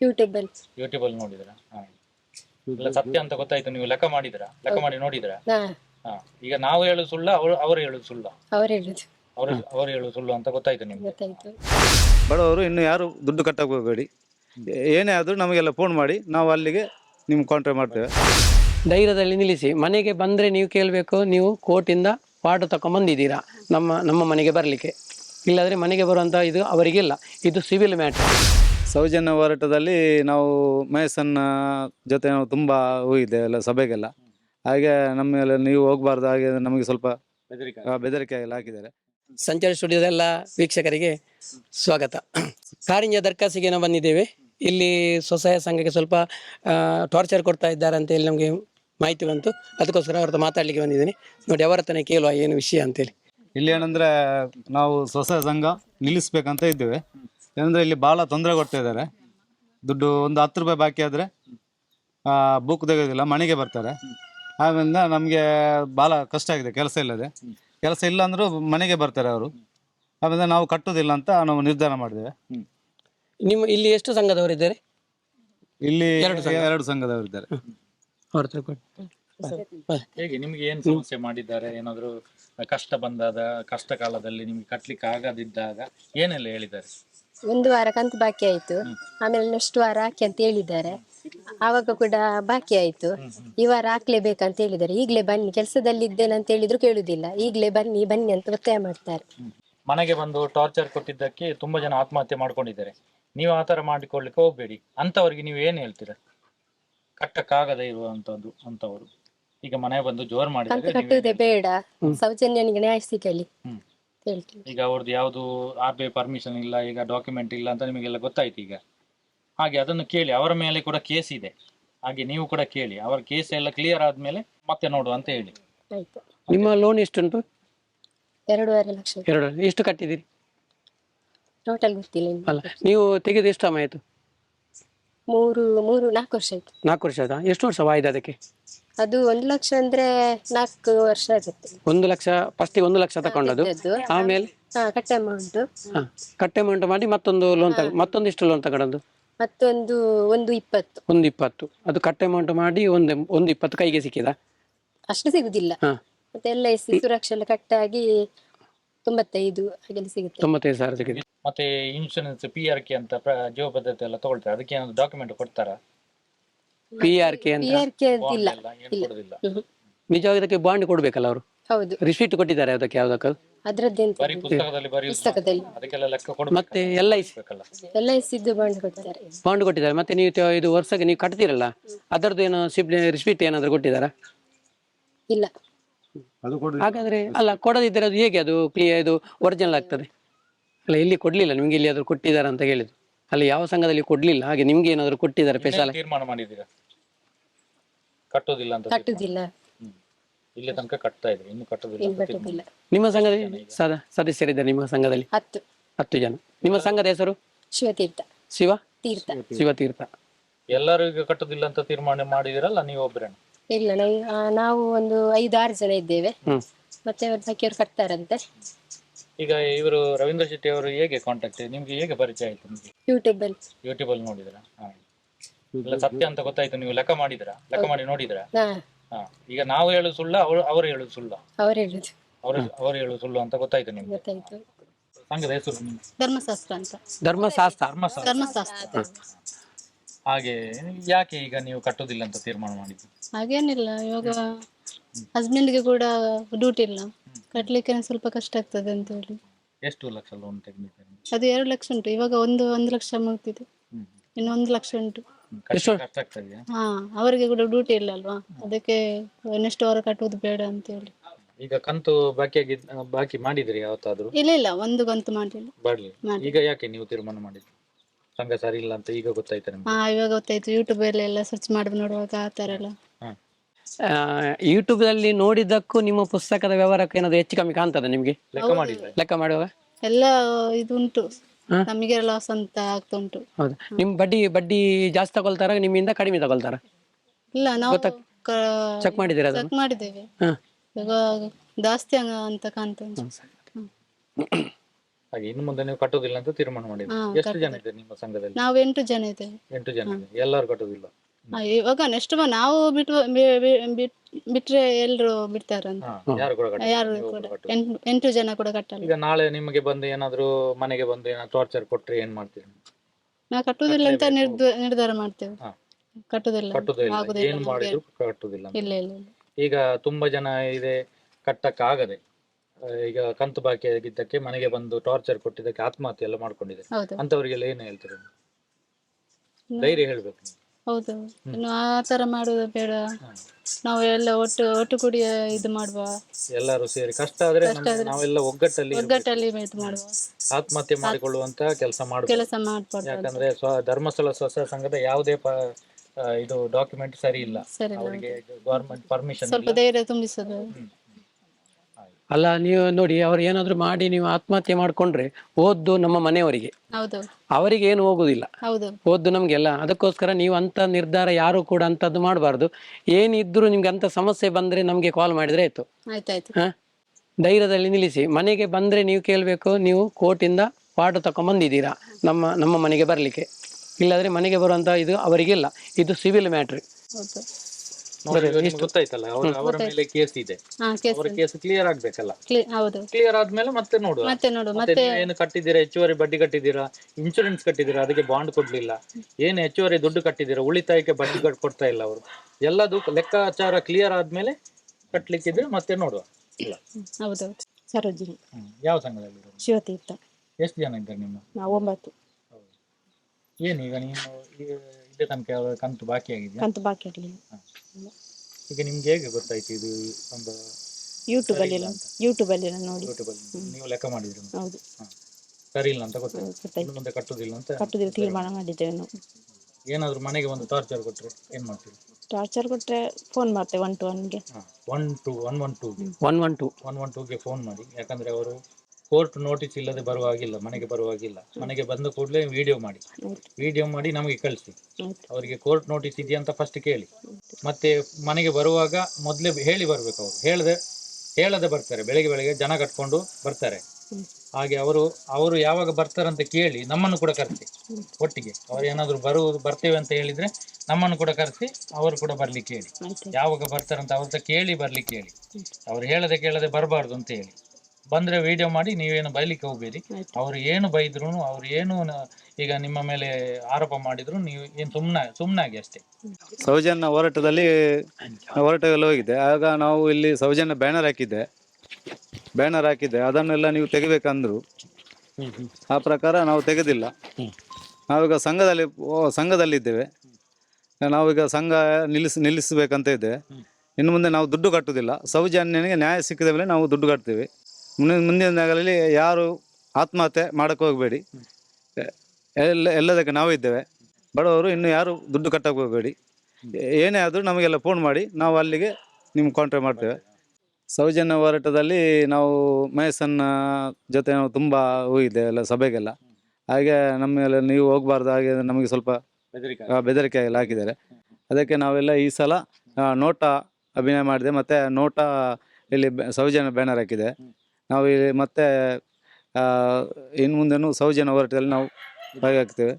ಯೂಟ್ಯೂಬಲ್ಲಿ ಯೂಟ್ಯೂಬ್ ಅಲ್ಲಿ ನೋಡಿದ್ರ ಇಲ್ಲ ಸತ್ಯ ಅಂತ ಗೊತ್ತಾಯ್ತು. ನೀವು ಲೆಕ್ಕ ಮಾಡಿದ್ರ ಲೆಕ್ಕ ಮಾಡಿ ನೋಡಿದ್ರಾ ಹಾ. ಹಾ. ಈಗ ನಾವು ಹೇಳುದು ಸುಳ್ಳ ಅವರು ಅವರು ಹೇಳುದು ಸುಳ್ಳ? ಅವ್ರು ಹೇಳುದು. ಅವರು ಅವರು ಹೇಳುದು ಸುಳ್ಳು ಅಂತ ಗೊತ್ತಾಯ್ತು ನಿಮ್ಗೆ? ಗೊತ್ತಾಯ್ತು. ಬಡವರು ಇನ್ನು ಯಾರು ದುಡ್ಡು ಕಟ್ಟಕ್ಕೆ ಹೋಗಬೇಡಿ ಏನೇ ಆದ್ರೂ ನಮಗೆಲ್ಲ ಫೋನ್ ಮಾಡಿ ನಾವು ಅಲ್ಲಿಗೆ ನಿಮ್ಗೆ ಕಾಂಟ್ಯಾಕ್ಟ್ ಮಾಡ್ತೇವೆ. ಧೈರ್ಯದಲ್ಲಿ ನಿಲ್ಲಿಸಿ. ಮನೆಗೆ ಬಂದ್ರೆ ನೀವು ಕೇಳಬೇಕು ನೀವು ಕೋರ್ಟಿಂದ ವಾರ್ಡ್ ತಗೊಂಬಂದಿದ್ದೀರಾ ನಮ್ಮ ನಮ್ಮ ಮನೆಗೆ ಬರಲಿಕ್ಕೆ. ಇಲ್ಲಾದ್ರೆ ಮನೆಗೆ ಬರುವಂಥ ಇದು ಅವರಿಗಿಲ್ಲ. ಇದು ಸಿವಿಲ್ ಮ್ಯಾಟರ್ ಸೌಜನ್ಯ ಹೋರಾಟದಲ್ಲಿ ನಾವು ಮಹೇಶನ್ನ ಜೊತೆ ನಾವು ತುಂಬ ಹೋಗಿದ್ದೇವೆ ಎಲ್ಲ ಸಭೆಗೆಲ್ಲ. ಹಾಗೆ ನಮ್ಮ ಮೇಲೆ ನೀವು ಹೋಗಬಾರ್ದು ಹಾಗೆ ನಮಗೆ ಸ್ವಲ್ಪ ಆ, ಬೆದರಿಕೆ ಎಲ್ಲ ಹಾಕಿದ್ದಾರೆ. ಸಂಚಾರ ಸ್ಟುಡಿಯೋದೆಲ್ಲ ವೀಕ್ಷಕರಿಗೆ ಸ್ವಾಗತ. ಕಾರಿಂಜ ದರ್ಕಾಸಿಗೆ ನಾವು ಬಂದಿದ್ದೇವೆ. ಇಲ್ಲಿ ಸ್ವಸಹಾಯ ಸಂಘಕ್ಕೆ ಸ್ವಲ್ಪ ಟಾರ್ಚರ್ ಕೊಡ್ತಾ ಇದ್ದಾರೆ ಅಂತ ಹೇಳಿ ನಮಗೆ ಮಾಹಿತಿ ಬಂತು. ಅದಕ್ಕೋಸ್ಕರ ಅವ್ರ ಹತ್ರ ಮಾತಾಡ್ಲಿಕ್ಕೆ ಬಂದಿದ್ದೀನಿ. ನೋಡಿ ಅವರ ಹತ್ರನೇ ಕೇಳುವ ಏನು ವಿಷಯ ಅಂತೇಳಿ. ಇಲ್ಲಿ ಏನಂದ್ರೆ ನಾವು ಸ್ವಸಹಾಯ ಸಂಘ ನಿಲ್ಲಿಸ್ಬೇಕಂತ ಇದ್ದೇವೆ. ಏನಂದ್ರೆ ಇಲ್ಲಿ ಭಾಳ ತೊಂದರೆ ಕೊಡ್ತಾ ಇದ್ದಾರೆ ದುಡ್ಡು ಒಂದು ಹತ್ತು ರೂಪಾಯಿ ಬಾಕಿ ಆದರೆ ಬುಕ್ ತೆಗೋದಿಲ್ಲ ಮನೆಗೆ ಬರ್ತಾರೆ. ಆಮೇಲೆ ನಮಗೆ ಭಾಳ ಕಷ್ಟ ಆಗಿದೆ ಕೆಲಸ ಇಲ್ಲದೆ. ಕೆಲಸ ಇಲ್ಲ ಅಂದ್ರು ಮನೆಗೆ ಬರ್ತಾರೆ ಅವರು. ಆಮೇಲೆ ನಾವು ಕಟ್ಟೋದಿಲ್ಲ ಅಂತ ನಾವು ನಿರ್ಧಾರ ಮಾಡಿದ್ದೇವೆ. ನಿಮ್ಮ ಇಲ್ಲಿ ಎಷ್ಟು ಸಂಘದವರು ಇದ್ದಾರೆ? ಇಲ್ಲಿ ಎರಡು ಸಂಘ. ಎರಡು ಸಂಘದವರು ಇದ್ದಾರೆ. ಅವ್ರ ಹತ್ರ ಕೊಡಿ. ಬ- ಹೇಗೆ ನಿಮ್ಗೆ ಏನ್ ಸಮಸ್ಯೆ ಮಾಡಿದ್ದಾರೆ? ಏನಾದ್ರು ಕಷ್ಟ ಬಂದಾದ ಕಷ್ಟ ಕಾಲದಲ್ಲಿ ನಿಮ್ಗೆ ಕಟ್ಲಿಕ್ಕೆ ಆಗದಿದ್ದಾಗ ಏನೆಲ್ಲ ಹೇಳಿದ್ದಾರೆ? ಒಂದು ವಾರ ಕಂತು ಬಾಕಿ ಆಯ್ತು. ಆಮೇಲೆ ನೆಕ್ಸ್ಟ್ ವಾರ ಹಾಕಿ ಅಂತ ಹೇಳಿದ್ದಾರೆ. ಆವಾಗ ಕೂಡ ಬಾಕಿ ಆಯ್ತು. ಈ ವಾರ ಹಾಕ್ಲೇಬೇಕಂತ ಹೇಳಿದ್ದಾರೆ. ಈಗಲೇ ಬನ್ನಿ ಕೆಲಸದಲ್ಲಿ ಇದ್ದೇನೆ ಅಂತ ಹೇಳಿದ್ರು ಕೇಳುದಿಲ್ಲ. ಈಗಲೇ ಬನ್ನಿ ಬನ್ನಿ ಅಂತ ಒತ್ತಾಯ ಮಾಡ್ತಾರೆ. ಮನೆಗೆ ಬಂದು ಟಾರ್ಚರ್ ಕೊಟ್ಟಿದ್ದಕ್ಕೆ ತುಂಬಾ ಜನ ಆತ್ಮಹತ್ಯೆ ಮಾಡ್ಕೊಂಡಿದ್ದಾರೆ. ನೀವು ಆ ತರ ಮಾಡಿಕೊಳ್ಳಿಕ್ಕೆ ಹೋಗ್ಬೇಡಿ. ಅಂತವರಿಗೆ ನೀವು ಏನ್ ಹೇಳ್ತೀರಾ? ಕಟ್ಟಕ್ಕಾಗದೆ ಇರುವಂತದ್ದು ಅಂತವರು ಈಗ ಮನೆ ಬಂದು ಜೋರ್ ಕಂತು ಕಟ್ಟುದೇ ಕಟ್ಟುವುದೇ ಬೇಡ. ಸೌಜನ್ಯನಿಗೆ ನ್ಯಾಯ ಸಿಗಲಿ. ಹೇಳ್ತೀವಿ ಈಗ ಅವ್ರದ್ದು ಯಾವುದು ಆರ್ ಬಿ ಐ ಪರ್ಮಿಷನ್ ಇಲ್ಲ ಈಗ ಡಾಕ್ಯುಮೆಂಟ್ ಇಲ್ಲ ಅಂತ ನಿಮಗೆಲ್ಲ ಗೊತ್ತಾಯ್ತು ಈಗ. ಹಾಗೆ ಅದನ್ನು ಕೇಳಿ ಅವರ ಮೇಲೆ ಕೂಡ ಕೇಸ್ ಇದೆ. ಹಾಗೆ ನೀವು ಕೂಡ ಕೇಳಿ ಅವರ ಕೇಸ್ ಎಲ್ಲ ಕ್ಲಿಯರ್ ಆದ್ಮೇಲೆ ಮತ್ತೆ ನೋಡುವ ಅಂತ ಹೇಳಿ. ಆಯ್ತು. ನಿಮ್ಮ ಲೋನ್ ಎಷ್ಟುಂಟು? ಎರಡೂವರೆ ಲಕ್ಷ. ಎರಡು ಎಷ್ಟು ಕಟ್ಟಿದ್ದೀರಿ? ಟೋಟಲ್ ಗೊತ್ತಿಲ್ಲ ಇನ್ನು. ಅಲ್ಲ ನೀವು ತೆಗೆದು ಎಷ್ಟು ಸಮಯ ಆಯ್ತು? ಮೂರು ಮೂರು ನಾಲ್ಕು ವರ್ಷ ಆಯ್ತು. ನಾಲ್ಕು ವರ್ಷ ಆಯ್ತಾ? ಎಷ್ಟು ವರ್ಷ ವಾಯ್ದೆ ಅದಕ್ಕೆ? ಅದು ಒಂದು ಲಕ್ಷ ಅಂದ್ರೆ ನಾಲ್ಕು ವರ್ಷ ಆಗುತ್ತೆ. ಒಂದು ಲಕ್ಷ ಫಸ್ಟ್ ಒಂದು ಲಕ್ಷ ತಕೊಂಡದ್ದು. ಇದ್ದದ್ದು. ಆಮೇಲೆ? ಹಾ ಕಟ್ಟೆ ಅಮೌಂಟ್ ಹಾ ಕಟ್ಟೆ ಅಮೌಂಟ್ ಮಾಡಿ ಮತ್ತೊಂದು ಲೋನ್ ತಗ ಮತ್ತೊಂದಿಷ್ಟು ಲೋನ್ ತಗೊಂಡದ್ದು? ಮತ್ತೊಂದು ಒಂದು ಇಪ್ಪತ್ತು. ಒಂದು ಇಪ್ಪತ್ತು. ಅದು ಕಟ್ಟೆ ಅಮೌಂಟ್ ಮಾಡಿ ಒಂದು ಒಂದು ಇಪ್ಪತ್ತು ಕೈಗೆ ಸಿಕ್ಕಿದ? ಅಷ್ಟು ಸಿಗುದಿಲ್ಲ. ಹಾ. ಮತ್ತೆ ಎಲ್ಲ ಎಸ್ ಸುರಕ್ಷೆ ಎಲ್ಲ ಕಟ್ಟಾಗಿ ತೊಂಬತ್ತೈದು ಹಾಗೆಲ್ಲ ಸಿಗುತ್ತೆ. ತೊಂಬತ್ತೈದು ಸಾವಿರ ಸಿಕ್ಕಿದೆ. ಮತ್ತೆ ಇನ್ಶೂರೆನ್ಸ್ ಪಿ ಆರ್ ಕೆ ಅಂತ ಪ್ರ- ಜೀವ ಪದ್ಧತಿ ಎಲ್ಲ ತಗೊಳ್ತಾರೆ. ಅದಕ್ಕೆ ಏನಾದ್ರು ಡಾಕ್ಯುಮೆಂಟ್ ಕೊಡ್ತಾರಾ? ಪಿ ಆರ್ ಕೆ ಅಂತ. ಪಿ ಆರ್ ಇಲ್ಲ ಇಲ್ಲ. ಹ್ಮ್. ನಿಜವಾಗಿ ಅದಕ್ಕೆ ಬಾಂಡ್ ಕೊಡ್ಬೇಕಲ್ಲ ಅವರು? ಹೌದು. ರಿಸೀಟ್ ಕೊಟ್ಟಿದ್ದಾರೆ ಅದಕ್ಕೆ ಯಾವ್ದಕ್ಕೂ? ಅದ್ರದ್ದೆಂತ ಬರೀ ಪುಸ್ತಕದಲ್ಲಿ ಬರೆಯುವುದು ಪುಸ್ತಕದಲ್ಲಿ. ಅದಕ್ಕೆಲ್ಲ ಲೆಕ್ಕ ಮತ್ತೆ ಎಲ್ ಐ ಎಲ್ಲ ಎಸ್ಸಿದ್ದು ಬಾಂಡ್ ಕೊಡ್ತಾರೆ ಬಾಂಡ್ ಕೊಟ್ಟಿದ್ದಾರೆ. ಮತ್ತೆ ನೀವು ತ- ಇದು ವರ್ಷಕ್ಕೆ ನೀವು ಕಟ್ತೀರಲ್ಲ ಅದರದ್ದು ಏನೋ ಸಿಬ್ ರಿಸೀಟ್ ಏನಾದ್ರು ಕೊಟ್ಟಿದ್ದಾರಾ? ಇಲ್ಲ. ಅದು ಕೊಡಿ ಹಾಗಾದ್ರೆ ಅಲ್ಲ ಕೊಡದಿದ್ದರೆ ಅದು ಹೇಗೆ? ಅದು ಕ್ಲಿಯರ್ ಇದು ಒರಿಜಿನಲ್ ಆಗ್ತದೆ. ಅಲ್ಲ ಇಲ್ಲಿ ಕೊಡ್ಲಿಲ್ಲ. ನಿಮ್ಗೆ ಇಲ್ಲಿ ಆದ್ರೂ ಕೊಟ್ಟಿದ್ದಾರೆ ಅಂತ ಹೇಳಿದ್ರು ಅಲ್ಲಿ ಯಾವ ಸಂಘದಲ್ಲಿ ಕೊಡ್ಲಿಲ್ಲ ಹಾಗೆ ನಿಮ್ಗೆ ಏನಾದ್ರು ಕೊಟ್ಟಿದ್ದಾರೆ ಸ್ಪೆಷಲ್ ಇನ್ನೇನು ತೀರ್ಮಾನ ಮಾಡಿದ್ದೀರಾ? ಕಟ್ಟೋದಿಲ್ಲ ಅಂತ. ಕಟ್ಟುದಿಲ್ಲ. ಹ್ಮ್. ತನಕ ಕಟ್ತಾ ಇದ್ರಿ ಇನ್ನು ಕಟ್ಟೋದಿಲ್ಲ ಇನ್ನು ಅಂತ ತೀರ್ಮಾನ. ಕಟ್ಟುದಿಲ್ಲ ನಿಮ್ಮ ಸಂಘದಲ್ಲಿ ಸದ ಸದಸ್ಯರಿದ್ದಾರೆ ನಿಮ್ಮ ಸಂಘದಲ್ಲಿ? ಹತ್ತು. ಹತ್ತು ಜನ. ನಿಮ್ಮ ಸಂಘದ ಹೆಸರು? ಶಿವತೀರ್ಥ ಶಿವ? ತೀರ್ಥ. ಶಿವತೀರ್ಥ ಎಲ್ಲರೂ ಈಗ ಕಟ್ಟೋದಿಲ್ಲ ಅಂತ ತೀರ್ಮಾನ ಮಾಡಿದಿರಲ್ಲ ನೀವು ಒಬ್ಬರೇನು ಇಲ್ಲ ನಾವು ಆ, ನಾವು ಒಂದು ಐದು ಆರು ಜನ ಇದ್ದೇವೆ. ಹ್ಮ್. ಮತ್ತೆ ಅವ್ರ ಬಾಕಿಯವ್ರು ಕಟ್ತಾರಂತೆ. ಈಗ ಇವರು ರವೀಂದ್ರ ಶೆಟ್ಟಿ ಅವರು ಹೇಗೆ ಕಾಂಟ್ಯಾಕ್ಟ್ ನಿಮ್ಗೆ ಹೇಗೆ ಪರಿಚಯ ಆಯ್ತು ನಿಮ್ಗೆ? ಯೂಟ್ಯೂಬ್ ಅಲ್ಲಿ. ಯೂಟ್ಯೂಬ್ ಅಲ್ಲಿ ನೋಡಿದ್ರ? ಇಲ್ಲ ಸತ್ಯ ಅಂತ ಗೊತ್ತಾಯ್ತು ನೀವು ಲೆಕ್ಕ ಮಾಡಿದ್ರ? ಲೆಕ್ಕ ಮಾಡಿ ನೋಡಿದ್ರ? ಹಾ. ಈಗ ನಾವು ಹೇಳುದು ಸುಳ್ಳ ಅವರು ಅವರು ಹೇಳುದು ಸುಳ್ಳ? ಅವ್ರು ಹೇಳುದು. ಅವರು ಅವರು ಹೇಳುದು ಸುಳ್ಳು ಅಂತ ಗೊತ್ತಾಯ್ತು ನಿಮ್ಗೆ? ಗೊತ್ತಾಯ್ತು. ಸಂಘದ ಹೆಸರು ನಿಮ್ಗೆ ಧರ್ಮಶಾಸ್ತ್ರ ಅಂತ. ಧರ್ಮಶಾಸ್ತ್ರ. ಧರ್ಮಸ್ಥಳ ಧರ್ಮಶಾಸ್ತ್ರ. ಹಾಗೆ ಯಾಕೆ ಈಗ ನೀವು ಕಟ್ಟುದಿಲ್ಲ ಅಂತ ತೀರ್ಮಾನ ಮಾಡಿದ್ದು? ಹಾಗೇನಿಲ್ಲ ಇವಾಗ ಹಸ್ಬೆಂಡ್ಗೆ ಕೂಡ ಡ್ಯೂಟಿ ಇಲ್ಲ. ಕಟ್ಲಿಕ್ಕೆ ಸ್ವಲ್ಪ ಕಷ್ಟ ಆಗ್ತದೆ ಅಂತ ಹೇಳಿ. ಎಷ್ಟು ಲಕ್ಷ ಲೋನ್ ತೆಗೆದಿದ್ದಾರೆ? ಅದು ಎರಡು ಲಕ್ಷ ಉಂಟು. ಇವಾಗ ಒಂದು ಒಂದು ಲಕ್ಷ ಮುಗ್ತಿದೆ ಹ್ಮ್. ಇನ್ನು ಒಂದು ಲಕ್ಷ ಉಂಟು. ಕಷ್ಟ ಆಗ್ತದೆಯಾ ಹಾ ಅವರಿಗೆ ಕೂಡ ಡ್ಯೂಟಿ ಇಲ್ಲ ಅಲ್ವಾ? ಅದಕ್ಕೆ ನೆಕ್ಸ್ಟ್ ವಾರ ಕಟ್ಟುವುದು ಬೇಡ ಅಂತ ಹೇಳಿ. ಈಗ ಕಂತು ಬಾಕಿ ಆಗಿ ಬಾಕಿ ಮಾಡಿದ್ರಿ ಯಾವತ್ತಾದ್ರೂ? ಇಲ್ಲ ಇಲ್ಲ ಒಂದು ಗಂತು ಮಾಡಿಲ್ಲ ಬರ್ಲಿ ಮಾಡಿ. ಈಗ ಯಾಕೆ ನೀವು ತೀರ್ಮಾನ ಮಾಡಿದ್ರಿ ಸಂಘ ಸರಿ ಇಲ್ಲ ಅಂತ ಈಗ ಗೊತ್ತಾಯ್ತು ನಿಮ್ಗೆ? ಹಾ ಇವಾಗ ಗೊತ್ತಾಯ್ತು. ಯೂಟ್ಯೂಬ್ ಅಲ್ಲಿ ಎಲ್ಲ ಸರ್ಚ್ ಮಾಡಿ ನೋಡುವಾಗ ಆ ತರ ಎಲ್ಲ. ಯೂಟ್ಯೂಬ್ ಅಲ್ಲಿ ನೋಡಿದ್ದಕ್ಕೂ ನಿಮ್ಮ ಪುಸ್ತಕದ ವ್ಯವಹಾರಕ್ಕೆ ಏನಾದ್ರು ಹೆಚ್ಚು ಕಮ್ಮಿ ಕಾಣ್ತದೆ ನಿಮ್ಗೆ? ಲೆಕ್ಕ ಮಾಡಿದ್ರೆ. ಲೆಕ್ಕ ಮಾಡುವಾಗ? ಎಲ್ಲ ಇದು ಉಂಟು ಹಾ? ನಮಗೆ ಲಾಸ್ ಅಂತ ಆಗ್ತಾ ಉಂಟು ಹೌದಾ ನಿಮ್ ಬಡ್ಡಿ ಬಡ್ಡಿ ಜಾಸ್ತಿ ತಗೊಳ್ತಾರ ನಿಮ್ಮಿಂದ ಕಡಿಮೆ ತಗೊಳ್ತಾರ? ಇಲ್ಲ ನಾವು ಚೆಕ್ ಮಾಡಿದ್ದೀರಾ ಅದನ್ನು? ಚೆಕ್ ಮಾಡಿದ್ದೇವೆ. ಹಾ. ಇವಾಗ ಜಾಸ್ತಿ ಹಂಗ ಅಂತ ಕಾಣ್ತಾ ಉಂಟು ಹಾಗೆ ಇನ್ನು ಮುಂದೆ ನೀವು ಕಟ್ಟುದಿಲ್ಲ ಅಂತ ತೀರ್ಮಾನ ಮಾಡಿದ್ರಿ ಹಾ, ಎಷ್ಟು ಜನ ಇದೆ ಇದ್ದಾರೆ ನಿಮ್ಮ ಸಂಘದಲ್ಲಿ? ನಾವು ಎಂಟು ಜನ ಇದ್ದೇವೆ. ಎಂಟು ಜನ ಇದೆ. ಎಲ್ಲರೂ ಕಟ್ಟುದಿಲ್ಲ ಆ, ಇವಾಗ ನೆಕ್ಸ್ಟ್ ನಾವು ಬಿಟ್ಟು ಬಿ- ಬಿ- ಬಿಟ್- ಬಿಟ್ರೆ ಎಲ್ರು ಬಿಡ್ತಾರಂತ ಹಾ, ಯಾರು ಕೂಡ. ಯಾರು ನೀವು ಕೂಡ. ಎಂಟು ಎಂಟು ಜನ ಕೂಡ ಕಟ್ಟಲ್ಲ ಈಗ ನಾಳೆ ನಿಮಗೆ ಬಂದು ಏನಾದ್ರು ಮನೆಗೆ ಬಂದು ಏನಾದ್ರು ಟಾರ್ಚರ್ ಕೊಟ್ರೆ ಏನ್ ಮಾಡ್ತೀರಿ ನಾವು ಕಟ್ಟುದಿಲ್ಲ ಅಂತ ಕಟ್ಲೇಬೇಕು. ನಿರ್ಧ- ನಿರ್ಧಾರ ಮಾಡ್ತೇವೆ ಹಾ. ಕಟ್ಟುದಿಲ್ಲ ಕಟ್ಟುದಿಲ್ಲ ಆಗುದಿಲ್ಲ ಏನ್ ನಮ್ಗೆ. ಮಾಡಿದ್ರು ಕಟ್ಟುದಿಲ್ಲ ಅಂತ. ಇಲ್ಲ ಇಲ್ಲ ಇಲ್ಲ ಈಗ ತುಂಬಾ ಜನ ಇದೆ ಕಟ್ಟಕ್ಕಾಗದೆ ಆಗದೆ ಈಗ ಕಂತು ಬಾಕಿ ಆಗಿದ್ದಕ್ಕೆ ಮನೆಗೆ ಬಂದು ಟಾರ್ಚರ್ ಕೊಟ್ಟಿದ್ದಕ್ಕೆ ಆತ್ಮಹತ್ಯೆ ಎಲ್ಲ ಮಾಡ್ಕೊಂಡಿದೆ ಹೌದು ಅಂತವರಿಗೆಲ್ಲ ಏನು ಹೇಳ್ತೀರಿ ಧೈರ್ಯ ಹೇಳ್ಬೇಕು ನೀವು. ಹೌದು. ಇನ್ನು ಆ ತರ ಮಾಡುದು ಬೇಡ. ನಾವು ಎಲ್ಲ ಒಟ್ಟು ಒಟ್ಟು ಕೂಡಿ ಇದು ಮಾಡುವ. ಎಲ್ಲರೂ ಸೇರಿ. ಕಷ್ಟ ಆದ್ರೆ ನಾವೆಲ್ಲ ಒಗ್ಗಟ್ಟಲ್ಲಿ ಇರ್ಬೇಕು. ಒಗ್ಗಟ್ಟಲ್ಲಿ ಇದು ಮಾಡುವ. ಆತ್ಮಹತ್ಯೆ ಮಾಡಿಕೊಳ್ಳುವಂತ ಕೆಲಸ ಮಾಡಬೇಕು ಕೆಲಸ ಮಾಡ್ಬಾರ್ದು ಯಾಕಂದ್ರೆ ಸ್ವ ಧರ್ಮಸ್ಥಳ ಸ್ವಸಹಾಯ ಸಂಘದ ಯಾವುದೇ ಪ ಆ, ಇದು ಡಾಕ್ಯುಮೆಂಟ್ ಸರಿ ಇಲ್ಲ. ಸರಿ ಇಲ್ಲ. ಅವರಿಗೆ ಗವರ್ಮೆಂಟ್ ಪರ್ಮಿಷನ್ ಸ್ವಲ್ಪ ಧೈರ್ಯ ತುಂಬಿಸೋದು. ಅಲ್ಲ ನೀವು ನೋಡಿ ಅವ್ರು ಏನಾದ್ರು ಮಾಡಿ ನೀವು ಆತ್ಮಹತ್ಯೆ ಮಾಡ್ಕೊಂಡ್ರೆ ಓದ್ದು ನಮ್ಮ ಮನೆಯವರಿಗೆ. ಹೌದು. ಅವರಿಗೆ ಏನು ಹೋಗುದಿಲ್ಲ. ಹೌದು. ಓದ್ದು ನಮ್ಗೆಲ್ಲ ಅದಕ್ಕೋಸ್ಕರ ನೀವು ಅಂತ ನಿರ್ಧಾರ ಯಾರು ಕೂಡ ಅಂತದ್ದು ಮಾಡಬಾರ್ದು. ಏನಿದ್ರು ನಿಮ್ಗೆ ಅಂತ ಸಮಸ್ಯೆ ಬಂದ್ರೆ ನಮ್ಗೆ ಕಾಲ್ ಮಾಡಿದ್ರೆ ಆಯ್ತು. ಧೈರ್ಯದಲ್ಲಿ ನಿಲ್ಲಿಸಿ. ಮನೆಗೆ ಬಂದ್ರೆ ನೀವು ಕೇಳಬೇಕು ನೀವು ಕೋರ್ಟಿಂದ ಪಾಠ ತಕೊಂಡ್ಬಂದಿದ್ದೀರಾ ನಮ್ಮ ನಮ್ಮ ಮನೆಗೆ ಬರಲಿಕ್ಕೆ. ಇಲ್ಲಾದ್ರೆ ಮನೆಗೆ ಬರುವಂತ ಇದು ಅವರಿಗಿಲ್ಲ. ಇದು ಸಿವಿಲ್ ಮ್ಯಾಟ್ರಿ ಹೌದು ನಿಮ್ಗೆ ಗೊತ್ತಾಯ್ತಲ್ಲ ಅವರ ಅವರ ಮೇಲೆ ಕೇಸ್ ಇದೆ. ಹಾ ಕೇಸ್ ಅವರ ಕೇಸ್ ಕ್ಲಿಯರ್ ಆಗ್ಬೇಕಲ್ಲ. ಕ್ಲೀ ಹೌದು. ಕ್ಲಿಯರ್ ಆದ್ಮೇಲೆ ಮತ್ತೆ ನೋಡುವ. ಮತ್ತೆ ನೋಡು ಮತ್ತೆ ಮತ್ತೆ ನೀವು ಏನು ಕಟ್ಟಿದ್ದೀರಾ ಹೆಚ್ಚುವರಿ ಬಡ್ಡಿ ಕಟ್ಟಿದೀರಾ ಇನ್ಶೂರೆನ್ಸ್ ಕಟ್ಟಿದೀರಾ ಅದಕ್ಕೆ ಬಾಂಡ್ ಕೊಡ್ಲಿಲ್ಲ. ಏನು ಹೆಚ್ಚುವರಿ ದುಡ್ಡು ಕಟ್ಟಿದೀರಾ ಉಳಿತಾಯಕ್ಕೆ ಬಡ್ಡಿ ಕಟ್ ಕೊಡ್ತಾ ಇಲ್ಲ ಅವರು. ಎಲ್ಲದು ಲೆಕ್ಕಾಚಾರ ಕ್ಲಿಯರ್ ಆದ್ಮೇಲೆ ಕಟ್ಲಿಕ್ಕಿದ್ರೆ ಮತ್ತೆ ನೋಡುವ. ಇಲ್ಲ. ಹೌದೌದು ಸರೋಜಿನಿ. ಹ್ಮ್. ಯಾವ ಸಂಘದಲ್ಲಿ ಇರೋದು? ಶಿವತೀರ್ಥ. ಎಷ್ಟು ಜನ ಇದ್ದಾರೆ ನಿಮ್ಮ? ನಾವು ಒಂಬತ್ತು ಏನು ಈಗ ನೀನು ಈಗ ಇದೇ ತನಕ ಕಂತು ಬಾಕಿ ಆಗಿದೆ ಕಂತು ಬಾಕಿ ಇರಲಿಲ್ಲ ಈಗ ನಿಮ್ಗೆ ಹೇಗೆ ಗೊತ್ತಾಯ್ತು ಇದು ಒಂದು ಯೂಟ್ಯೂಬ್ ಅಲ್ಲಿ ಇಲ್ಲ ಅಂತ. ಯೂಟ್ಯೂಬ್ ಅಲ್ಲಿ ನೋಡಿ. ಯೂಟ್ಯೂಬ್ ಅಲ್ಲಿ. ನೀವು ಲೆಕ್ಕ ಮಾಡಿದ್ರಿ ಹೌದು. ಹಾ. ಸರಿ ಇಲ್ಲ ಅಂತ ಗೊತ್ತಾಯ್ತು. ಇನ್ನು ಮುಂದೆ ಕಟ್ಟುದಿಲ್ಲ ಅಂತ ಕಟ್ಟುದಿಲ್ಲ ತೀರ್ಮಾನ ಮಾಡಿದ್ದೇವೆ ನಾವು. ಏನಾದ್ರು ಮನೆಗೆ ಒಂದು ಟಾರ್ಚರ್ ಕೊಟ್ರೆ ಏನ್ ಮಾಡ್ತೀರಿ? ಟಾರ್ಚರ್ ಕೊಟ್ರೆ ಫೋನ್ ಮಾಡ್ತೇವೆ one two ಒನ್ಗೆ one two one one two one one two one one ಟೂಗೆ phone ಮಾಡಿ. ಯಾಕಂದ್ರೆ ಅವರು ಕೋರ್ಟ್ ನೋಟಿಸ್ ಇಲ್ಲದೆ ಬರುವಾಗಿಲ್ಲ ಮನೆಗೆ ಬರುವಾಗಿಲ್ಲ. ಮನೆಗೆ ಬಂದ ಕೂಡಲೇ ವಿಡಿಯೋ ಮಾಡಿ. ವಿಡಿಯೋ ಮಾಡಿ ನಮಗೆ ಕಳಿಸಿ. ಅವರಿಗೆ ಕೋರ್ಟ್ ನೋಟಿಸ್ ಇದೆಯಾ ಅಂತ ಫಸ್ಟ್ ಕೇಳಿ. ಮತ್ತೆ ಮನೆಗೆ ಬರುವಾಗ ಮೊದಲೇ ಹೇಳಿ ಬರಬೇಕು ಅವರು. ಹೇಳದೆ ಹೇಳದೆ ಬರ್ತಾರೆ. ಬೆಳಿಗ್ಗೆ ಬೆಳಿಗ್ಗೆ ಜನ ಕಟ್ಕೊಂಡು ಬರ್ತಾರೆ. ಹಾಗೆ ಅವರು ಅವರು ಯಾವಾಗ ಬರ್ತಾರಂತ ಕೇಳಿ ನಮ್ಮನ್ನು ಕೂಡ ಕರೆಸಿ. ಒಟ್ಟಿಗೆ. ಅವ್ರು ಏನಾದರೂ ಬರುವುದು ಬರ್ತೇವೆ ಅಂತ ಹೇಳಿದ್ರೆ ನಮ್ಮನ್ನು ಕೂಡ ಕರೆಸಿ ಅವರು ಕೂಡ ಬರ್ಲಿಕ್ಕೆ ಹೇಳಿ. ಯಾವಾಗ ಬರ್ತಾರಂತ ಅವ್ರ ಕೇಳಿ ಬರ್ಲಿಕ್ಕೆ ಹೇಳಿ. ಅವ್ರು ಹೇಳದೆ ಕೇಳದೆ ಬರಬಾರ್ದು ಅಂತ ಹೇಳಿ. ಬಂದ್ರೆ ವಿಡಿಯೋ ಮಾಡಿ ನೀವೇನು ಬೈಲಿಕ್ಕೆ ಹೋಗ್ಬೇಡಿ. ಅವ್ರು ಏನು ಬೈದ್ರು ಅವ್ರು ಏನು ನ- ಈಗ ನಿಮ್ಮ ಮೇಲೆ ಆರೋಪ ಮಾಡಿದ್ರು ನೀವು ಏನು ಸುಮ್ಮನೆ ಸುಮ್ಮನಾಗಿ ಅಷ್ಟೇ. ಸೌಜನ್ಯ ಹೋರಾಟದಲ್ಲಿ ಹೋರಾಟದಲ್ಲಿ ಹೋಗಿದ್ದೆ ಆಗ ನಾವು ಇಲ್ಲಿ ಸೌಜನ್ಯ ಬ್ಯಾನರ್ ಹಾಕಿದ್ದೆ. ಬ್ಯಾನರ್ ಹಾಕಿದ್ದೆ. ಅದನ್ನೆಲ್ಲ ನೀವು ತೆಗಿಬೇಕಂದ್ರು. ಆ ಪ್ರಕಾರ ನಾವು ತೆಗೆದಿಲ್ಲ. ನಾವೀಗ ಸಂಘದಲ್ಲಿ ಓ, ಸಂಘದಲ್ಲಿದ್ದೇವೆ. ನಾವೀಗ ಸಂಘ ನಿಲ್ಲಿಸ್ ನಿಲ್ಲಿಸಬೇಕಂತ ಇದೆ. ಇನ್ನು ಮುಂದೆ ನಾವು ದುಡ್ಡು ಕಟ್ಟುವುದಿಲ್ಲ ಸೌಜನ್ಯನಿಗೆ ನ್ಯಾಯ ಸಿಕ್ಕಿದ ಮೇಲೆ ನಾವು ದುಡ್ಡು ಕಟ್ತೀವಿ. ಮುಂದಿನ ಮುಂದಿನ ದಿನಗಳಲ್ಲಿ ಯಾರು ಆತ್ಮಹತ್ಯೆ ಮಾಡಕ್ಕೆ ಹೋಗಬೇಡಿ. ಎಲ್ಲ ಎಲ್ಲದಕ್ಕೆ ನಾವು ಇದ್ದೇವೆ. ಬಡವರು ಇನ್ನು ಯಾರು ದುಡ್ಡು ಕಟ್ಟಕ್ಕೆ ಹೋಗಬೇಡಿ. ಏನೇ ಆದರೂ ನಮಗೆಲ್ಲ ಫೋನ್ ಮಾಡಿ ನಾವು ಅಲ್ಲಿಗೆ ನಿಮ್ಗೆ ಕಾಂಟ್ಯಾಕ್ಟ್ ಮಾಡ್ತೇವೆ. ಸೌಜನ್ಯ ಹೋರಾಟದಲ್ಲಿ ನಾವು ಮಹೇಶನ್ನ ಜೊತೆ ನಾವು ತುಂಬ ಹೋಗಿದ್ದೇವೆ ಎಲ್ಲ ಸಭೆಗೆಲ್ಲ. ಹಾಗೆ ನಮ್ಮೆಲ್ಲ ಮೇಲೆ ನೀವು ಹೋಗಬಾರ್ದು ಹಾಗೆ ನಮಗೆ ಸ್ವಲ್ಪ ಬೆದರಿಕೆ. ಬೆದರಿಕೆ ಎಲ್ಲ ಹಾಕಿದ್ದಾರೆ. ಅದಕ್ಕೆ ನಾವೆಲ್ಲ ಈ ಸಲ ನೋಟ ಅಭಿನಯ ಮಾಡಿದೆ. ಮತ್ತು ನೋಟ ಇಲ್ಲಿ ಸೌಜನ್ಯ ಬ್ಯಾನರ್ ಹಾಕಿದೆ. ನಾವು ಮತ್ತೆ ಇನ್ನು ಮುಂದೆನೂ ಸೌಜನ್ಯ ಹೋರಾಟದಲ್ಲಿ ನಾವು ಭಾಗಿಯಾಗ್ತೇವೆ.